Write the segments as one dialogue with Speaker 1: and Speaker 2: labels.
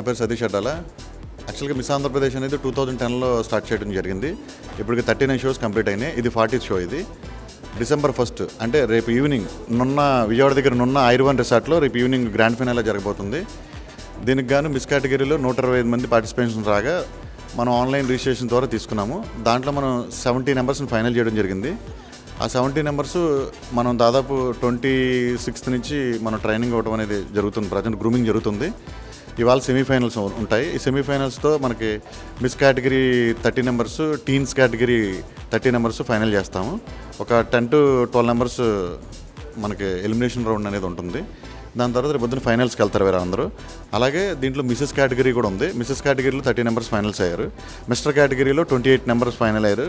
Speaker 1: నా పేరు సతీష్ అడ్డాల. యాక్చువల్గా మిస్ ఆంధ్రప్రదేశ్ అనేది టూ థౌజండ్ టెన్లో స్టార్ట్ చేయడం జరిగింది. ఇప్పటికి థర్టీ నైన్ షోస్ కంప్లీట్ అయినాయి. ఇది ఫార్టీ షో ఇది. డిసెంబర్ ఫస్ట్ అంటే రేపు ఈవినింగ్ నున్న విజయవాడ దగ్గర నున్న ఐర్వన్ రిసార్ట్లో రేపు ఈవినింగ్ గ్రాండ్ ఫినాలే జరగబోతుంది. దీనికి గాను మిస్ కేటగిరీలో నూట ఇరవై ఐదు మంది పార్టిసిపేషన్ రాగా మనం ఆన్లైన్ రిజిస్ట్రేషన్ ద్వారా తీసుకున్నాము. దాంట్లో మనం సెవెంటీ నెంబర్స్ని ఫైనల్ చేయడం జరిగింది. ఆ సెవెంటీ నెంబర్స్ మనం దాదాపు ట్వంటీ సిక్స్త్ నుంచి మనం ట్రైనింగ్ ఇవ్వడం అనేది జరుగుతుంది. ప్రజెంట్ గ్రూమింగ్ జరుగుతుంది. ఇవాళ సెమీఫైనల్స్ ఉంటాయి. ఈ సెమీఫైనల్స్తో మనకి miss category thirty numbers teens category thirty numbers final చేస్తాము. ఒక టెన్ టు ట్వెల్వ్ నెంబర్స్ మనకి ఎలిమినేషన్ రౌండ్ అనేది ఉంటుంది. దాని తర్వాత రేపు పొద్దున్న ఫైనల్స్కి వెళ్తారు వేరే అందరూ. అలాగే దీంట్లో మిస్సెస్ కేటగిరీ కూడా ఉంది. మిస్సెస్ కేటగిరీలో థర్టీ నెంబర్స్ ఫైనల్స్ అయ్యారు. మిస్టర్ కేటగిరీలో ట్వంటీ ఎయిట్ నెంబర్స్ ఫైనల్ అయ్యారు.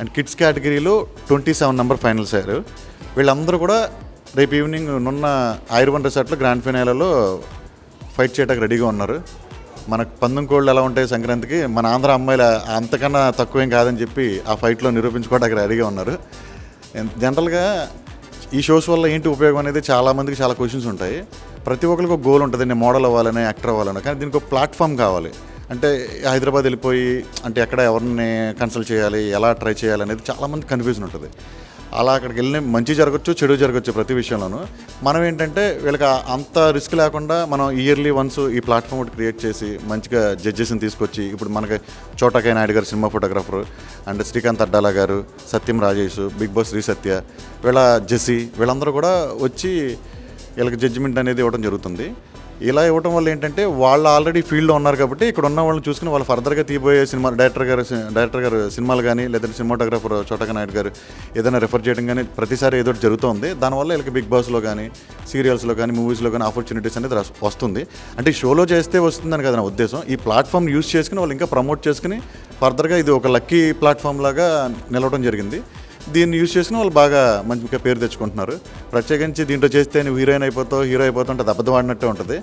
Speaker 1: అండ్ కిడ్స్ కేటగిరీలో ట్వంటీ సెవెన్ నెంబర్ ఫైనల్స్ అయ్యారు. వీళ్ళందరూ కూడా రేపు ఈవినింగ్ నున్న ఐర్వన్ రిసార్ట్లో గ్రాండ్ ఫినాలలో ఫైట్ చేయడానికి రెడీగా ఉన్నారు. మనకు పందెం కోళ్ళు ఎలా ఉంటాయి సంక్రాంతికి మన ఆంధ్ర అమ్మాయిలు అంతకన్నా తక్కువేం కాదని చెప్పి ఆ ఫైట్లో నిరూపించుకోవడానికి రెడీగా ఉన్నారు. జనరల్గా ఈ షోస్ వల్ల ఏంటి ఉపయోగం అనేది చాలామందికి చాలా క్వశ్చన్స్ ఉంటాయి. ప్రతి ఒక్కరికి ఒక గోల్ ఉంటుంది నేను మోడల్ అవ్వాలని యాక్టర్ అవ్వాలని. కానీ దీనికి ఒక ప్లాట్ఫామ్ కావాలి. అంటే హైదరాబాద్ వెళ్ళిపోయి అంటే ఎక్కడ ఎవరిని కన్సల్ట్ చేయాలి ఎలా ట్రై చేయాలి అనేది చాలామంది కన్ఫ్యూజన్ ఉంటుంది. అలా అక్కడికి వెళ్ళి మంచి జరగచ్చు చెడు జరగచ్చు ప్రతి విషయంలోనూ. మనం ఏంటంటే వీళ్ళకి అంత రిస్క్ లేకుండా మనం ఇయర్లీ వన్స్ ఈ ప్లాట్ఫామ్ ఒకటి క్రియేట్ చేసి మంచిగా జడ్జెస్ని తీసుకొచ్చి ఇప్పుడు మనకి చోటకై నాయుడు గారు cinema photographer and Srikanth Addala గారు సత్యం రాజేష్ బిగ్ బాస్ శ్రీ సత్య వీళ్ళ జెస్సీ వీళ్ళందరూ కూడా వచ్చి వీళ్ళకి జడ్జిమెంట్ అనేది ఇవ్వడం జరుగుతుంది. ఇలా ఇవ్వడం వల్ల ఏంటంటే వాళ్ళు ఆల్రెడీ ఫీల్డ్లో ఉన్నారు కాబట్టి ఇక్కడ ఉన్న వాళ్ళని చూసుకుని వాళ్ళు ఫర్దర్గా తీయబోయే సినిమా డైరెక్టర్ గారు డైరెక్టర్ గారు సినిమాలు కానీ లేదంటే సినిమాటోగ్రాఫర్ చోటక నాయుడు గారు ఏదైనా రెఫర్ చేయడం కానీ ప్రతిసారి ఏదో ఒకటి జరుగుతుంది. దానివల్ల వీళ్ళకి బిగ్ బాస్లో కానీ సీరియల్స్లో కానీ మూవీస్లో కానీ ఆపర్చునిటీస్ అనేది వస్తుంది. అంటే షోలో చేస్తే వస్తుందని కదా నా ఉద్దేశం. ఈ ప్లాట్ఫామ్ యూస్ చేసుకుని వాళ్ళు ఇంకా ప్రమోట్ చేసుకుని ఫర్దర్గా ఇది ఒక లక్కీ ప్లాట్ఫామ్ లాగా నిలవడం జరిగింది. దీన్ని యూజ్ చేసుకుని వాళ్ళు బాగా మంచిగా పేరు తెచ్చుకుంటున్నారు. ప్రత్యేకించి దీంట్లో చేస్తే నువ్వు హీరోయిన్ అయిపోతావు హీరో అయిపోతావు అంటే అబద్ధం ఆడినట్టే ఉంటుంది.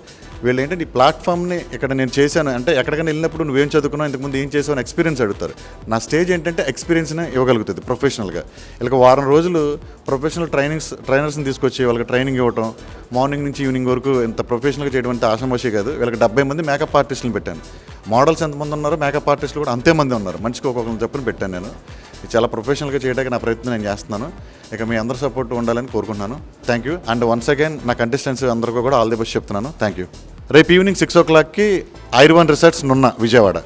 Speaker 1: వీళ్ళు ఏంటంటే ఈ ప్లాట్ఫామ్ని ఇక్కడ నేను చేశాను అంటే ఎక్కడికైనా వెళ్ళినప్పుడు నువ్వేం చదువుకున్నావు ఇంతకుముందు ఏం చేసావు అని ఎక్స్పీరియన్స్ అడుగుతారు. నా స్టేజ్ ఏంటంటే ఎక్స్పీరియన్స్ని ఇవ్వగలుగుతుంది ప్రొఫెషనల్గా. వీళ్ళకి వారం రోజులు ప్రొఫెషనల్ ట్రైనింగ్స్ ట్రైనర్స్ని తీసుకొచ్చి వాళ్ళకి ట్రైనింగ్ ఇవ్వటం మార్నింగ్ నుంచి ఈవినింగ్ వరకు ఇంత ప్రొఫెషనల్గా చేయడం అంత ఆషామాషి కాదు. వీళ్ళకి డెబ్బై మంది మేకప్ ఆర్టిస్టులను పెట్టాను. మోడల్స్ ఎంతమంది ఉన్నారో మేకప్ ఆర్టిస్టులు కూడా అంతే మంది ఉన్నారు. మనిషికి ఒక్కొక్కరిని చెప్పని పెట్టాను నేను. చాలా ప్రొఫెషనల్గా చేయడానికి నా ప్రయత్నం నేను చేస్తున్నాను. ఇక మీ అందరి సపోర్ట్ ఉండాలని కోరుకుంటున్నాను. Thank you and once again నా కంటెస్టెంట్స్ అందరికీ కూడా ఆల్ ది బెస్ట్ చెప్తున్నాను. థ్యాంక్ యూ రేపు ఈవినింగ్ సిక్స్ ఓ క్లాక్కి ఐర్వన్ రిసార్ట్స్ నున్న విజయవాడ.